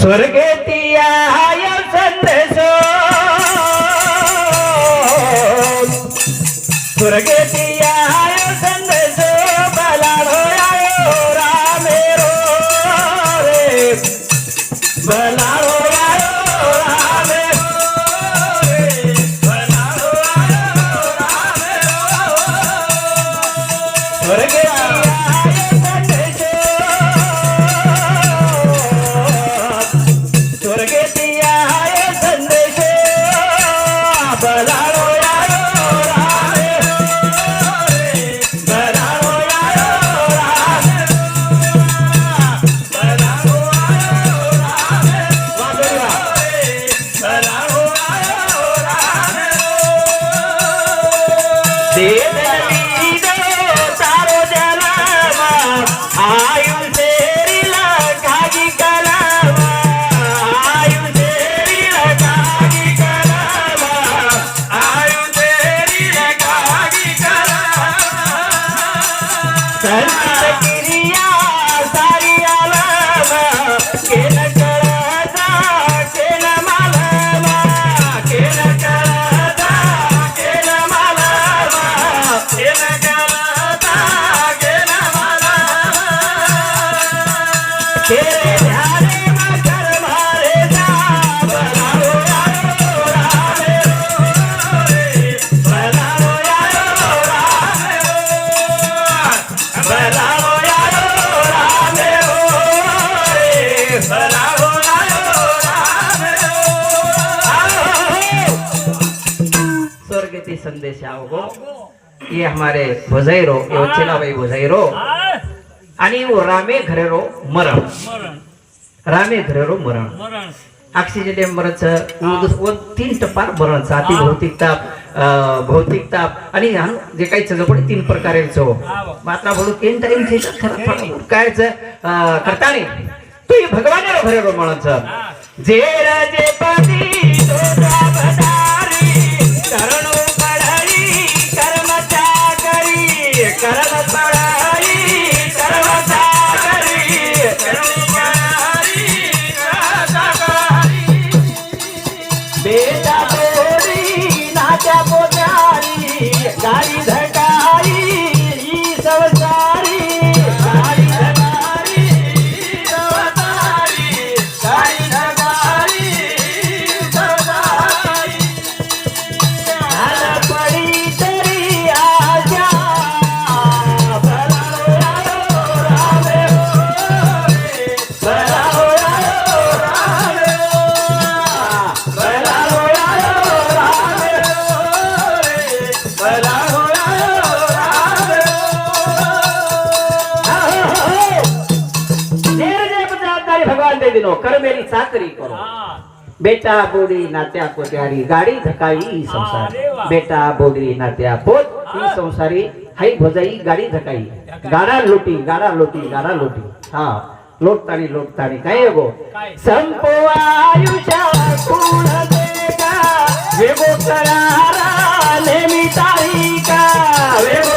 स्वर्गेती I संदेशो स्वर्गेती I Get ये हमारे वचला भाई आय, आणि वो रामे घरेरो मरण। मरण। रामे घरेरो मरण। मरण। ऑक्सिजन मरणचं तीन टप्पार मरणचं अति भौतिक ताप भौतिक ताप आणि जे काही सगळं तीन प्रकारेच। हो माता बोलू तीन टाइम काय करता नाही. तो भगवान घरेरो मरणचं जे राजे पदी भगवान दे दिनो कर मेरी चाकरी करो बेटा बोडी नात्या पोत्यारी गाडी धकाई ही संसार. बेटा बोडी नात्या पोत ही संसारी हाई भोजाई गाडी धकाई गाडा लोटी गाडा लोटी गाडा लोटी हा लोटतानी लोटतानी काय गो? संपो आयुष्या कुण देगा वेगो करारा नेहमी तारीका वेगो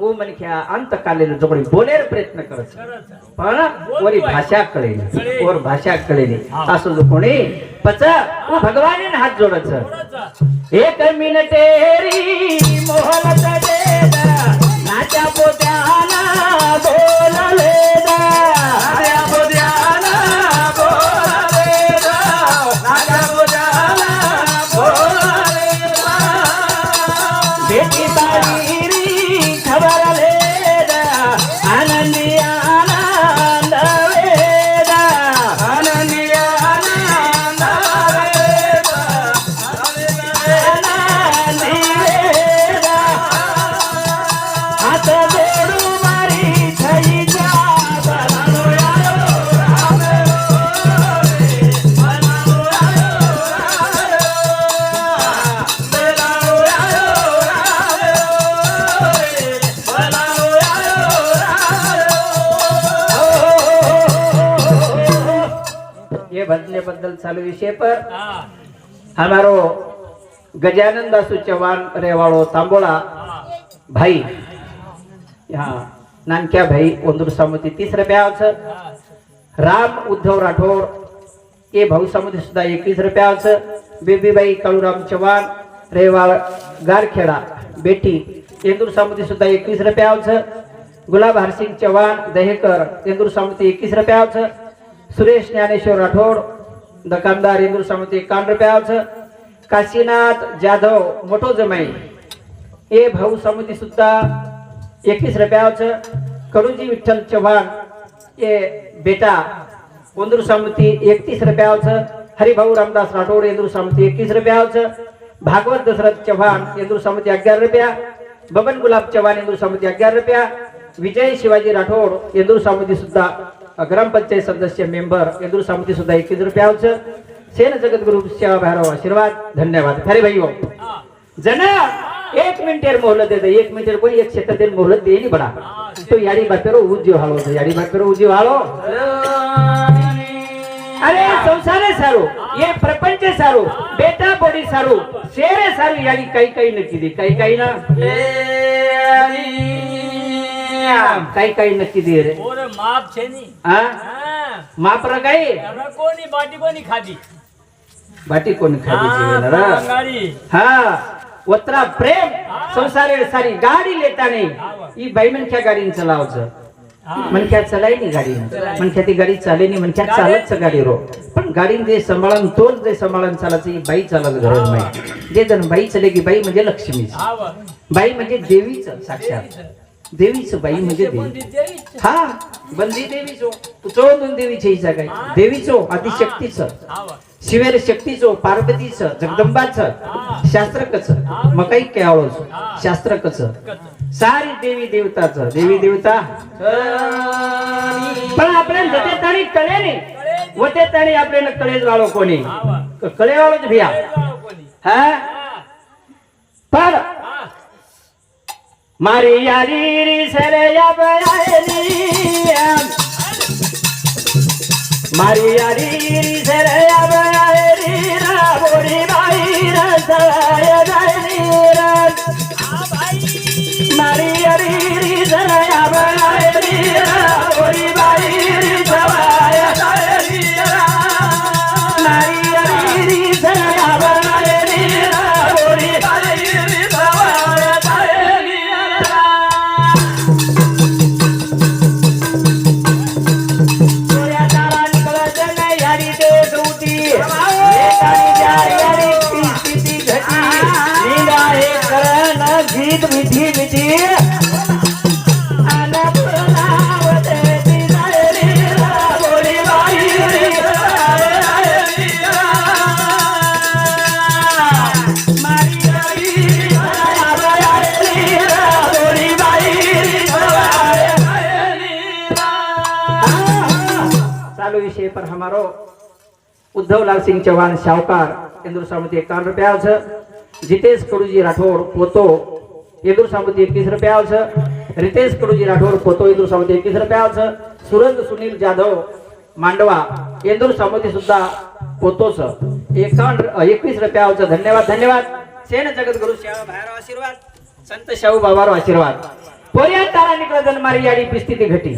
ओ मनख्या अंत कालेलं बोलेर प्रयत्न करत पण वरी भाषा कळेली. वर भाषा कळेली असं जो कोणी पच ओ भगवान हात जोडच एक मिनिटेरी मोहलत देदा नाच्या पोत्याला चालू विषय पर. हमारो गजानन दासू चव्हाण रेवाड़ो तांबोळा भाई. हाँ नानक्या भाई ओंदूर समिती तीस रुपयाचं हाँ. राम उद्धव राठोड ये भाऊ समिती सुद्धा एकवीस रुपयाचं बेबीबाई काळूराम चव्हाण रेवाळ गारखेडा बेटी इंदूर समिती सुद्धा एकवीस रुपयाचं गुलाब हरसिंग चव्हाण दहेकर इंदूर समिती एकवीस रुपयाचं सुरेश ज्ञानेश्वर राठोड दुकानदार इंदूर समिती एकावन्न रुपयाचं काशीनाथ जाधव मोठो जमाई. हे भाऊ समिती सुद्धा एकवीस रुपयाचं कडूजी विठ्ठल चव्हाण ये बेटा. उंदूर समिती एकतीस रुपयाचं हरिभाऊ रामदास राठोड इंदूर समिती एकतीस रुपयाचं भागवत दशरथ चव्हाण इंदूर समिती अग्यार रुपया. बबन गुलाब चव्हाण इंदूर समिती अग्यार रुपया. विजय शिवाजी राठोड इंदूर समिती सुद्धा ग्रामपंचायत सदस्य मेंबर इंदूर समिती सुद्धा एकवीस रुपयाचं सेन जगद्गुरु सेवा भैरव आशीर्वाद. धन्यवाद. खरे भाई हो हाँ जन एक मिनिटेर मोहलत देतं. एक मिनिटेर कोणी एक शेतातील मोहलत देईन बडा. तो याडी बापेरो उज्जीव हालो होतो याडी बापेरो उज्जीव हालो अरे संसारे सारो. ये प्रपंच सारो. बेटा बोडी सारो. शेरे सारू. याडी काही काही नक्की दे. काही काही ना. काही काही नक्की दे रे. और माप छे हा. हाँ कोनी बाटी कोण खाली हाँ हा. वत्रा प्रेम संसारे सारी गाडी लेता नाही ही बाई मनख्या गाडीन चलावचं हाँ. मनख्या चलाय नाही गाडी मनख्या ती गाडी चाले नाही मनख्या चालत गाडी रो. पण गाडीन जे सांभाळून तोच जे सांभाळून चालायचं ही बाई चालत नाही. जे जण बाई चले की बाई म्हणजे लक्ष्मीच. हाँ बाई म्हणजे देवीच साक्षात. देवीच बाई म्हणजे देवी. देवी हा बंदी देवीचो. चोंदून देवीची इच्छा काय? देवीचो आदिशक्तीच शिवेर शक्तीचो पार्वतीच जगदंबाच शास्त्र कच मग काही केवळच शास्त्र कच सारी देवी देवताच. देवी देवता. पण आपल्याला जते ताणी कळे नाही. व ते ताणी आपल्याला कळेच वाळो कोणी. कळे वाळोच भिया. हा? हाँ. पण हाँ मारी यारी री सरे या बयानी मारी यारी री सरे या बयानी रा बोरी बाई रा विषय पर हमारो उद्धव लाल सिंह चौहान शाहकार इंदूर सामती एकावन्न रुपयाचं जितेश कडूजी राठोड पोतो इंदूर सामती एकतीस रुपयाचं रितेश कडूजी राठोड पोतो इंदूर सामती एकतीस रुपयाचं सुरज सुनील जाधव मांडवा इंदूर सामती सुद्धा पोतोच एकावन्न एकवीस रुपयाचं धन्यवाद धन्यवाद। सेन जगद्गुरु शाह आशीर्वाद। संत शाहू बाबारो आशीर्वाद। पोरिया तारा निकला जन्मारी याडी पिस्तिती घटी।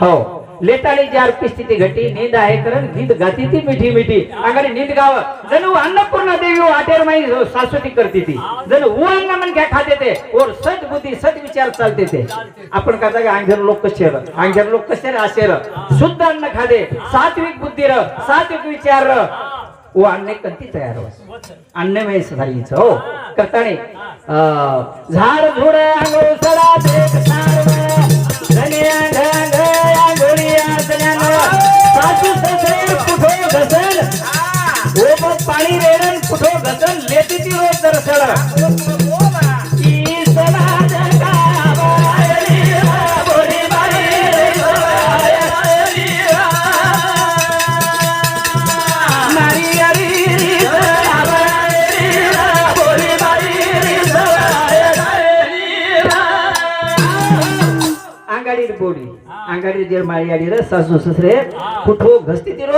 हो। लेटाळी जी पिस्तिती घटी नींद आहे करण नींद गाती ती मिठी मिठी. अंगाने नींद गाव. जणू अन्नपूर्णा देवी आटेर माई शाश्वती करती ती. जणू उ अन्न मन घ्या खाते ते. और सद बुद्धी सद विचार चालते ते. आपण का जागा लोक कसे अंगेर लोक कसे असेर शुद्ध अन्न खादे. सात्विक बुद्धी र. सात्विक विचार र. वो अन्न कंती तयार हो अन्नमय सदाईच हो. करताने अं, झाड झुड अंगो सडा देख सारव. सासू ससरे कुठो घसन ओ मग पाणी रेडन कुठो घसन लेती ती रोज अंगाडी ಮಾಡಿ अंगाडी ಸಸು ಸಸ್ರೆ आली रे ससरे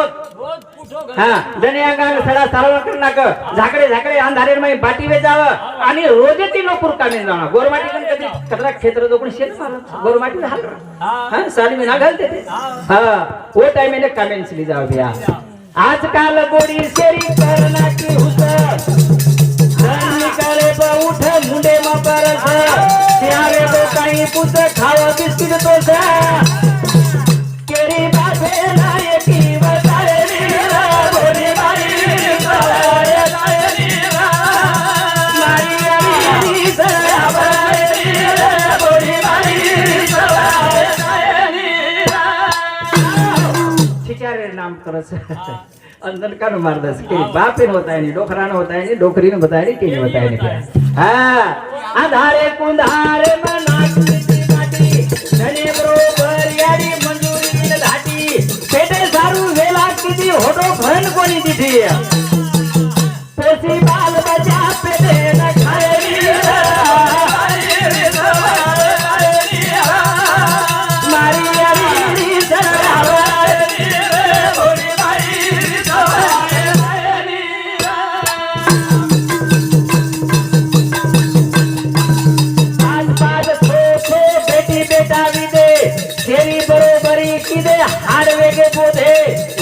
हा जने सडा झाकडे झाकडे अंधारे माई बाटी वे आणि रोज ती नोकर कामी जाणार गोरमाटी पण कधी कचरा क्षेत्र जोकडून शेत मारलं गोरमाटी झालं हा. साली मी ना घालते ते हा ओ टाइम कामेन सिली जाव भैया आजकाल गोडी शेरी करना की हुस निकाले ब उठ मुंडे मा परस त्यारे तो काही पुत खावा बिस्किट तो केरी बाबे नायकी बताए नीरा गोडी बाई सवाय नाय नीरा. मारी आरी सरा बाय नीरा गोडी बाई सवाय नाय नीरा छिचारे नाम करस अंदर कर मारदस के बापेन होता है डोखरान होता है डोकरीन होता है के होता है हां आधारे कुंधारे मनाची माटी धने बरोबर यारी मंजुरी दिल धाटी पेटे सारू वेला किती होतो भन कोणी तिथे पोसी शेरी बरोबरी किदे हाड वेगे बोधे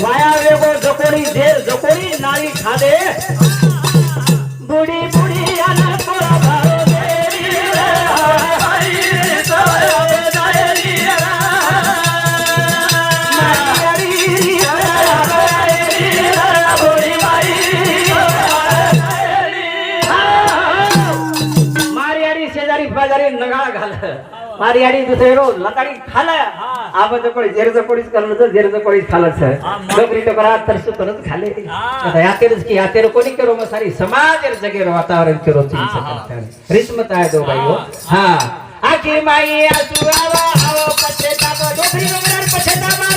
वाया वेगो जकोणी झेर जकोणी नाळी खादे. बुडी बुडी आना कोरा भारो देरी रे. सवाय शेजारी बाजारी नगाळा घाल. मारियाडी दुसरे रोज लताडी खाला आपण कोणी जेरचं कोणीच करलं तर जेरचं कोणीच खालच डोकरी टोकरा तरसू करत खाले आता यातेरच की यातेर कोणी करो मग सारी समाज जगेर वातावरण करो रिस्मत आहे दो बाई हो. हा. आखी माई आसू आवा आवा डोकरी वगैरे पछेतावा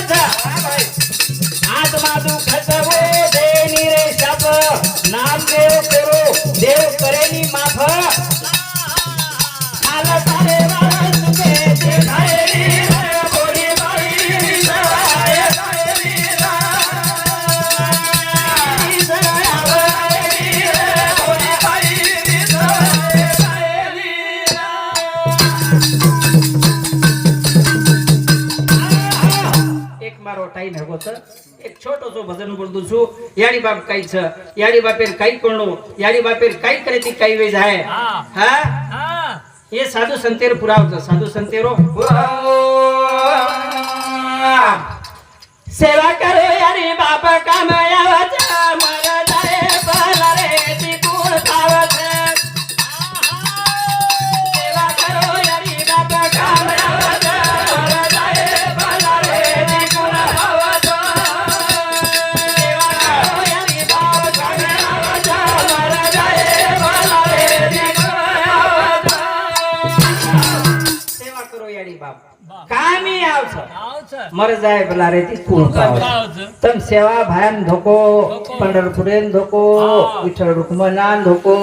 आज माधू खतवो देनी रे शाप. नाम देव करो देव करेनी माफ. एक मारो टाइम हेगो त एक छोटो सो भजन बोलतो छु याडी बाप काही छ याडी बापेर काही कोणो याडी बापेर काही करे ती काही वेज आहे. हा. हा? हा. हे साधू संतेर पुरावचं साधू संतेरो. सेवा करो यारी मर जाय बला रे ती कुळगाव तन सेवा भयान धोको पंढरपुरेन धोको विठ्ठल रुक्मनान धोको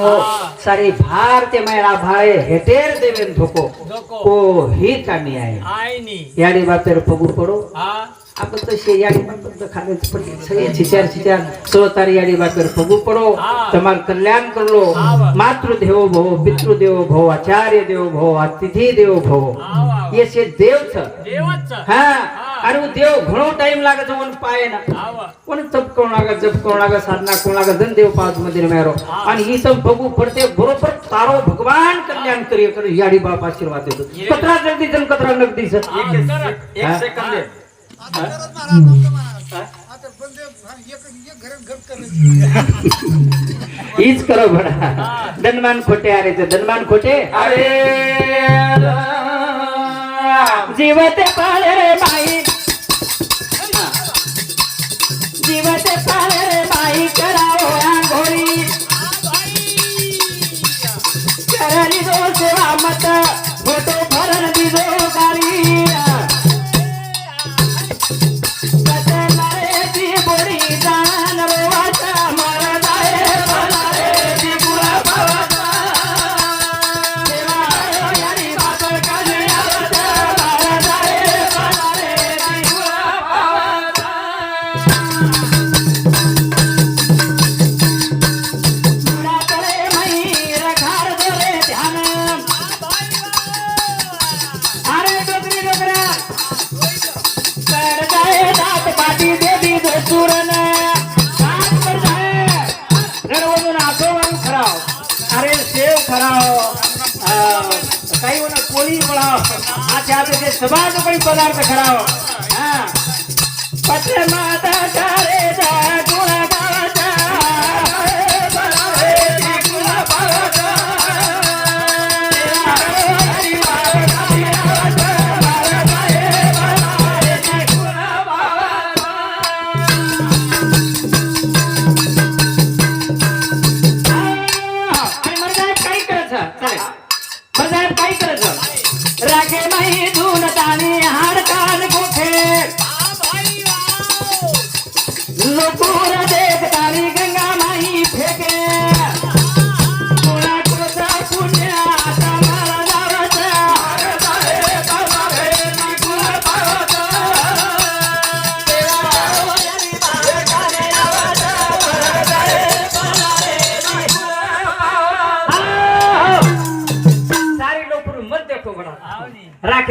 सारी सारे भारत मेरा भाई हेटेर देवेन धोको. को ही कामी आहे. यारी बातेर पगू पडो. आपण तर शेजारी पण पण खालच पण सगळे छिचार छिचार सोतार याडी बाकर फगू पडो. तमार कल्याण करलो. मातृदेव भव पितृदेव भव आचार्य देव भव अतिथि देव भव. ये से देव छ हाँ. अरे वो देव घणो टाइम लागे तो उन पाए ना उन तप कोण लागे जप कोण लागे साधना कोण लागे धन देव पाद मंदिर मेरो. आणि ही सब बघू पडते बरोबर तारो भगवान कल्याण करिये कर याडी बाप आशीर्वाद देतो. कतरा जल्दी जन कतरा नगदी सर एक सेकंद एक सेकंद हीच करो बडा धनमान खोटे अरे ते धनमान खोटे. अरे जीवते पाळे रे बाई. जीवते पाळे रे बाई करावो आंघोळी. करली दो सेवा मत असे आपले ते समाज कोणी पदार्थ करावं हा. पत्र माता रे गुण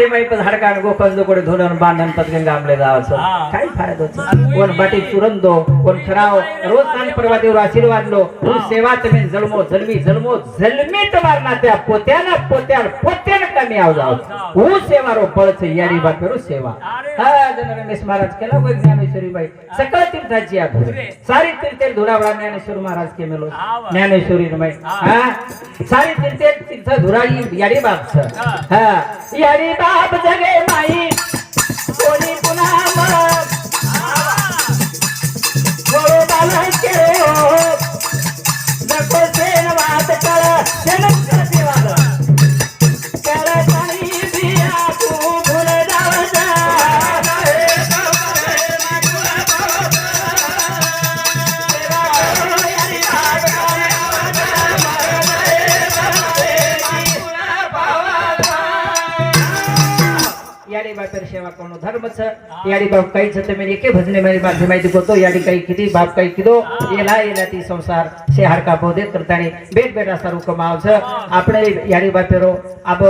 ते माई पण हडकाण गोकंज कोणी धुनन बांधन पदगंग आपले जावाचं काय फायदा कोण बाटी चुरण दो कोण खराव रोज काल परवा देऊ आशीर्वाद लो. तू सेवा तुम्ही जन्मो जन्मी जन्मो जन्मी तुम्हाला त्या पोत्याला पोत्या पोत्यान તમે આવજો આવજો હું સેવા રો પળ છે યારી વાત કરું સેવા હા જન રમેશ મહારાજ કેલા કોઈ જ્ઞાનેશ્વરી ભાઈ સકળ તીર્થાજી આ સારી તીર્થે ધોરાવડા જ્ઞાનેશ્વર મહારાજ કે મેલો જ્ઞાનેશ્વરી ભાઈ હા સારી તીર્થે તીર્થ ધોરાઈ યારી બાપ છે હા યારી બાપ જગે માઈ કોની પુના મરદ બોલો બાલા કે ઓ નકો સેન વાત કર જનક એવા કોનો ધર્મ છે યારી બાપ કઈ છે તમે એકે ભજને મારી પાસે માહિતી ગોતો યારી કઈ કીધી બાપ કઈ કીધો એલા એનાથી સંસાર છે હાડકા બોધે કરતાની બેટ બેટા સારું કમાવ છે આપણે યારી બાપેરો આબ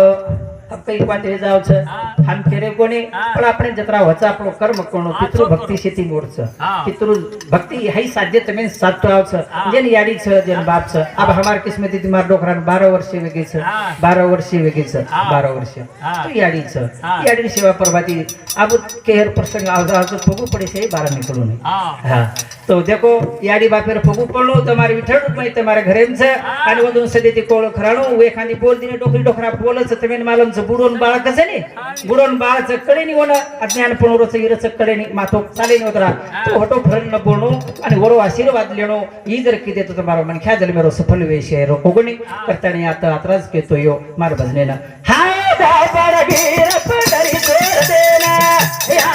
કઈ વાત એ જાવ છે હાન કેરે કોને પણ આપણે જતરા વચા આપણો કર્મ કોનો પિતૃ ભક્તિ શેતી મોડ છે હા. પિતૃ ભક્તિ હઈ સાધ્ય તમે સાચો આવ છે જેન યાડી છે જેન બાપ છે આબ હમાર કિસ્મતી થી માર ડોકરા 12 વર્ષે વેગી છે હા. 12 વર્ષે વેગી છે હા. 12 વર્ષે હા. તો યાડી છે હા. યાડી સેવા કરવાથી આબ કેર પ્રસંગ આવતા આવતો ફગવું પડે છે એ બહાર નીકળવું નહીં હા હા તો દેખો યાડી બાપેર ફગવું પડવું તમારે વિઠળ રૂપમાં તમારે ઘરે એમ છે અને વધુ સદીથી કોળ ખરાણું એખાની બોલ દીને ડોકરી ડોકરા બોલે છે તમે માલમ છે माणसाचं बुडून बाळ कसं नाही बुडून बाळाचं कडे निघून अज्ञान पुनरोचं इरचं कडे माथो चाले निघत राहा तो हटो फरण बोणो आणि वरो आशीर्वाद लेणो. ही जर किती देतो तर मारो मन ख्या जल मेरो सफल वेश आहे रोकोगणी करताना आता आत्राच घेतो यो मार भजनेनं हाय दाबर वीर पदरी देना. या